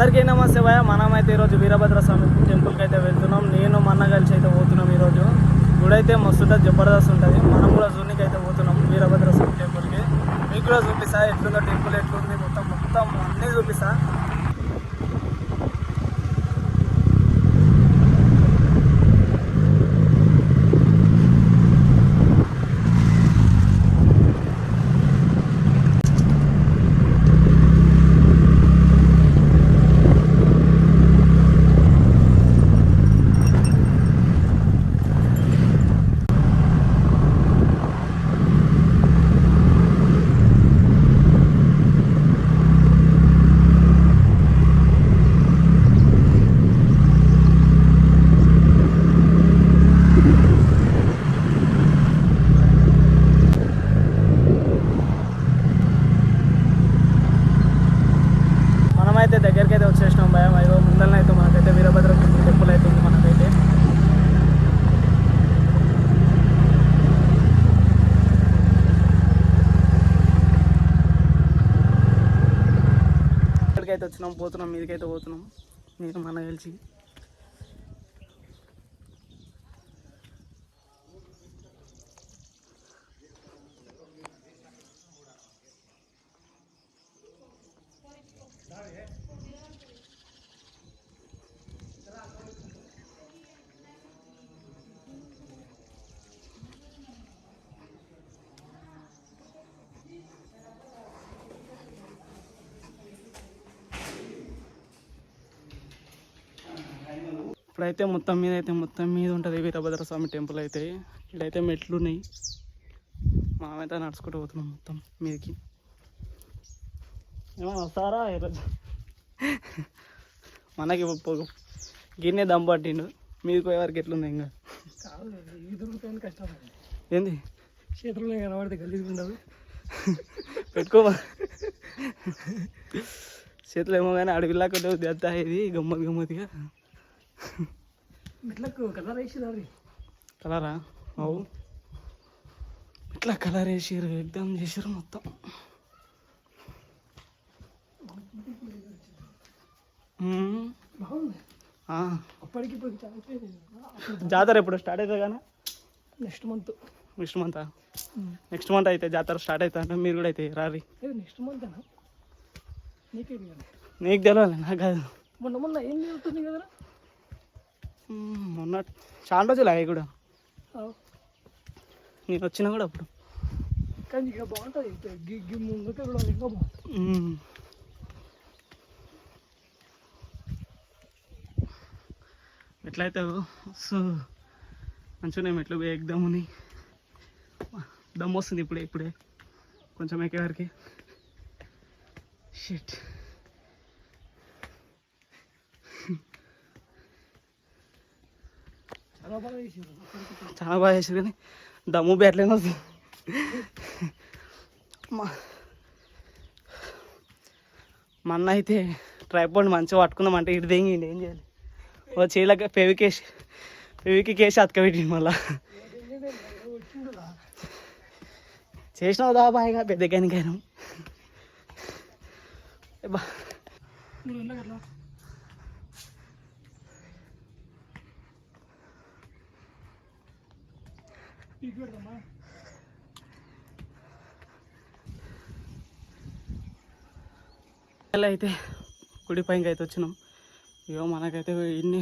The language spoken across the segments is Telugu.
అందరికీ నమస్తే భయ మనమైతే ఈరోజు వీరభద్ర స్వామి టెంపుల్కి అయితే వెళ్తున్నాం. నేను మన్న కలిసి అయితే పోతున్నాం ఈరోజు. గుడి అయితే మస్తు ఉంటుంది జబర్దస్త్ ఉంటుంది. మనం కూడా జూనికి అయితే పోతున్నాం వీరభద్ర స్వామి టెంపుల్కి. మీకు కూడా చూపిస్తా ఎట్లుందో టెంపుల్ ఎట్లుంది మొత్తం మొత్తం అన్నీ చూపిస్తా మనమైతే దగ్గరికి అయితే వచ్చేసినాం భయం ఐదో ముందరనే అయితే మనకైతే వీరభద్ర టెంపుల్ అయితే ఉంది మనకైతే వచ్చినాం పోతున్నాం మీదకైతే పోతున్నాం. నేను మన కలిసి ఇప్పుడైతే మొత్తం మీద అయితే మొత్తం మీద ఉంటుంది వీరభద్ర స్వామి టెంపుల్ అయితే. ఇక్కడైతే మెట్లు ఉన్నాయి మనమైతే నడుచుకుంటూ పోతున్నాం మొత్తం మీదకి. ఏమన్నా వస్తారా? ఈరోజు మనకి పొగ గిన్నె దమ్ పట్టిండు. మీదకి పోయే వరకు ఎట్లుంది ఇంకా? ఏంది? చేతుల్లో కనబడితే ఉండదు పెట్టుకో చేతులు ఏమో కానీ అడవిలాగా దత్త ఇది గమ్మత్ గమ్మత్తుగా. మెట్లకు కలర్ కలరా? అవు. ఇట్లా కలర్ వేసారు ఎగ్జామ్ చేసారు మొత్తం. అప్పటికి జాతర ఎప్పుడు స్టార్ట్ అవుతుంది కానీ next month next month next month అయితే జాతర స్టార్ట్ అవుతా అంటే మీరు కూడా అయితే రారి. నెక్స్ట్ మంత్ నీకే తెలియాలి. నీకు కాదు. మొన్న మొన్న ఏం జరుగుతుంది మ్మ్, మొన్న చాలా రోజులు అయ్యాయి కూడా. నేను వచ్చినా కూడా అప్పుడు. కానీ ఇక బాగుంటుంది ముందుకే కూడా ఇంకా బాగుంటుంది. ఎట్లయితే సో మంచిగా మెట్లు ఎగ్దాం అని దమ్ వస్తుంది ఇప్పుడే ఇప్పుడే. కొంచెం ఎక్కేవారికి. షిట్ చాలా బాగా చేసారు కానీ దమ్ము బ్యాట్లేని వస్తుంది మా అన్న అయితే ట్రైపాడ్ మంచిగా పట్టుకుందామంటే ఇటు తెంగిండి ఏం చేయాలి ఓ చీలక పెవికేసి పెవికి కేసి అతకబెట్టి మళ్ళా. చేసినావు దా బాగా పెద్ద కనికాయనం బా. నువ్వు అయితే గుడి పైకి అయితే వచ్చినాం. ఇగో మనకైతే ఇన్ని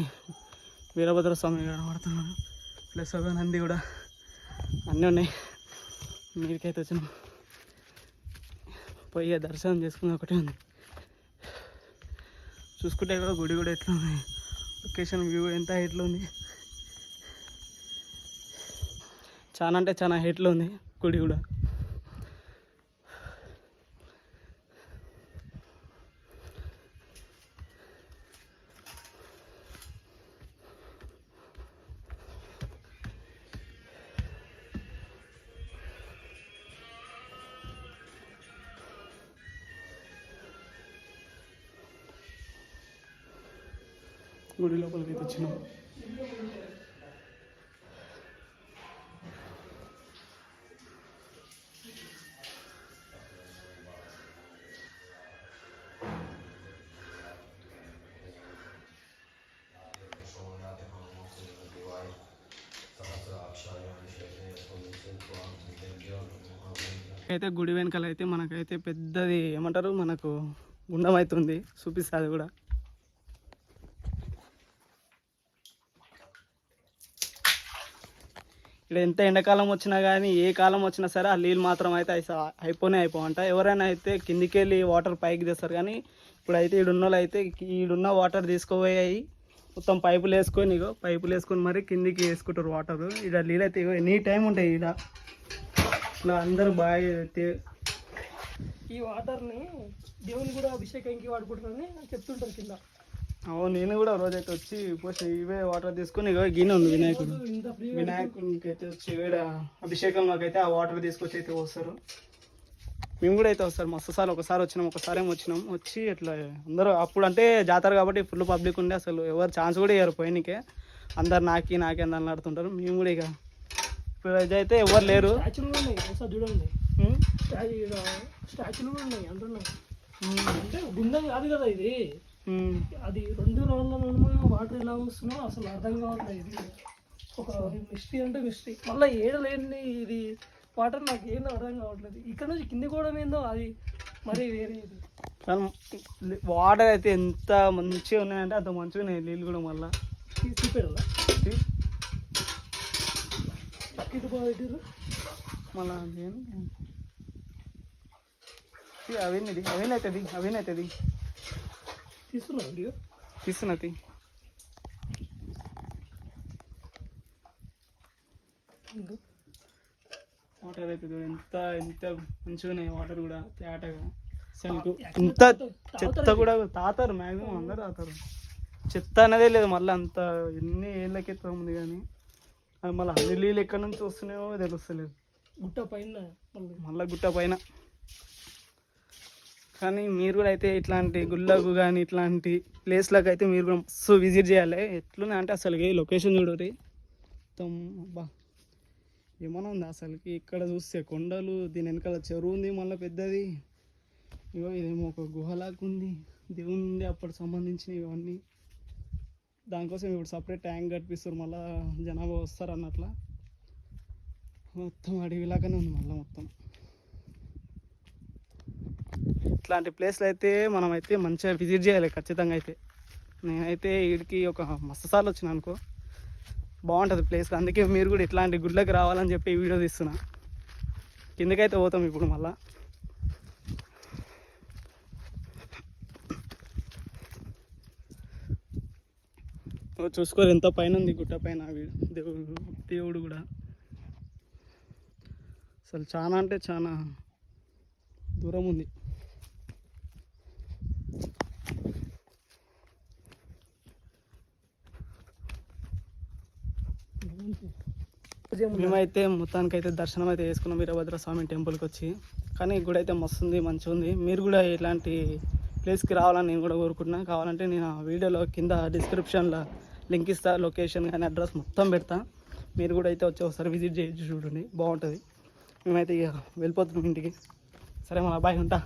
వీరభద్ర స్వామి కనబడుతున్నాడు ప్లస్ ఒక నంది కూడా అన్నీ ఉన్నాయి. మీరికైతే వచ్చినాం. పోయి దర్శనం చేసుకుని ఒకటే ఉంది. చూసుకుంటే కూడా గుడి కూడా ఎట్లా ఉంది. లొకేషన్ వ్యూ ఎంత ఎట్లా ఉంది చాలా అంటే చాలా హైట్లో ఉంది గుడి కూడా. గుడి లోపలికి వచ్చినాం. అయితే గుడి వెనకాల అయితే మనకైతే పెద్దది ఏమంటారు? మనకు గుండం అవుతుంది చూపిస్తుంది కూడా. ఇక్కడ ఎంత ఎండాకాలం వచ్చినా కానీ ఏ కాలం వచ్చినా సరే ఆ నీళ్ళు మాత్రం అయితే అయిపోనే అయిపోవంట. ఎవరైనా అయితే కిందికి వెళ్ళి వాటర్ పైకి తెస్తారు కానీ ఇప్పుడైతే ఈడున్న అయితే ఈడున్న వాటర్ తీసుకుపోయాయి మొత్తం పైపులు వేసుకొని ఇగో పైపులు వేసుకొని మరి కిందికి వేసుకుంటారు వాటర్. ఇక్కడ నీళ్ళు అయితే ఇగో ఎనీ టైం ఉంటాయి ఇక్కడ ఇట్లా అందరూ బాగా ఈ వాటర్ని దేవుని కూడా అభిషేకంకి వాడుకుంటారని చెప్తుంటారు కింద. అవును నేను కూడా రోజైతే వచ్చి పోసి ఇవే వాటర్ తీసుకొని గిన్నె ఉంది వినాయకుడు. వినాయకునికి అయితే వచ్చి ఈడ అభిషేకంలోకి అయితే ఆ వాటర్ తీసుకొచ్చి అయితే వస్తారు మేము కూడా అయితే వస్తారు మస్తు సార్లు. ఒకసారి వచ్చినాం ఒకసారి ఏమో వచ్చినాం. వచ్చి ఇట్లా అందరూ అప్పుడు అంటే జాతర కాబట్టి ఫుల్ పబ్లిక్ ఉండే అసలు. ఎవరు ఛాన్స్ కూడా ఇవ్వరు పోయినకే. అందరు నాకి నాకి అని ఆడుతుంటారు. మేము కూడా ఇక ఇప్పుడు అయితే ఎవరు లేరు. స్టాచ్యూలు కూడా ఉన్నాయి. ఒకసారి చూడండి. స్టాచ్యూలు కూడా ఉన్నాయి. అంటున్నాయి ఉం. అంటే గుండె కాదు కదా ఇది. అది రెండు రోజుల వాటర్ ఎలా వస్తుందో అసలు అర్థం కావట్లేదు ఇది. ఒక మిస్టరీ అంటే మిస్టరీ మళ్ళీ ఏడలేని ఇది వాటర్ నాకు ఏం అర్థం కావట్లేదు. ఇక్కడ నుంచి కింది కూడా ఏందో అది మరి వేరే ఇది. వాటర్ అయితే ఎంత మంచిగా ఉన్నాయంటే అంత మంచిగా ఉన్నాయి. నీళ్ళు కూడా మళ్ళీ. చూపెడదా ఇటు పోయిట్టు మళ్ళా అవేనిది అవేనైతుంది అవేనైతుంది తీస్తున్నా వీడియో. తీస్తున్నది వాటర్ అయితే ఎంత ఎంత మంచిగా ఉన్నాయి వాటర్ కూడా తేటగా. అసలు ఇంత చెత్త కూడా తాతారు మ్యాక్సిమం అందరు తాతారు. చెత్త అనేదే లేదు మళ్ళీ అంత ఎన్ని ఏళ్ళకి ఉంది కానీ. అది మళ్ళీ అన్ని నీళ్ళు ఎక్కడి నుంచి వస్తున్నాయో తెలుస్తలేదు. గుట్ట పైన మళ్ళీ. గుట్ట పైన. కానీ మీరు కూడా అయితే ఇట్లాంటి గుళ్ళకు కానీ ఇట్లాంటి ప్లేస్లకు అయితే మీరు కూడా మస్తు విజిట్ చేయాలి. ఎట్లున్నాయి? అంటే అసలు ఈ లొకేషన్ చూడరి మొత్తం అబ్బా. ఏమైనా ఉంది అసలుకి? ఇక్కడ చూస్తే కొండలు దీని వెనకాల చెరువు ఉంది మళ్ళీ పెద్దది. ఇగో ఇదేమో ఒక గుహలాగా ఉంది. దేవుని ఉంది అప్పటి సంబంధించిన ఇవన్నీ. దానికోసం ఇప్పుడు సపరేట్ ట్యాంక్ కట్టిస్తారు మళ్ళీ జనాభా వస్తారు అన్నట్లా. మొత్తం అడవిలాగానే ఉంది మళ్ళీ మొత్తం. ఇట్లాంటి ప్లేస్లు అయితే మనం అయితే మంచిగా విజిట్ చేయాలి ఖచ్చితంగా అయితే. నేనైతే వీడికి ఒక మస్తు సార్లు వచ్చిన అనుకో. బాగుంటుంది ప్లేస్ అందుకే మీరు కూడా ఇట్లాంటి గుళ్ళకి రావాలని చెప్పి వీడియో తీస్తున్నా. కిందకైతే పోతాం ఇప్పుడు మళ్ళీ. చూసుకోరు ఎంత పైన ఉంది గుట్ట పైన దేవుడు దేవుడు కూడా. అసలు చాలా అంటే చాలా దూరం ఉంది. మేమైతే మొత్తానికి అయితే దర్శనం అయితే చేసుకున్నాం వీరభద్ర స్వామి టెంపుల్కి వచ్చి కానీ గుడి అయితే మస్తుంది మంచిగా ఉంది మీరు కూడా ఇలాంటి ప్లేస్కి రావాలని నేను కూడా కోరుకుంటున్నాను కావాలంటే నేను ఆ వీడియోలో కింద డిస్క్రిప్షన్లో లింక్ ఇస్తా లొకేషన్ కానీ అడ్రస్ మొత్తం పెడతా. మీరు కూడా అయితే వచ్చి ఒకసారి విజిట్ చేయొచ్చు చూడండి. బాగుంటుంది. మేమైతే ఇక వెళ్ళిపోతున్నాం ఇంటికి. సరే మా బాయ్ ఉంటా.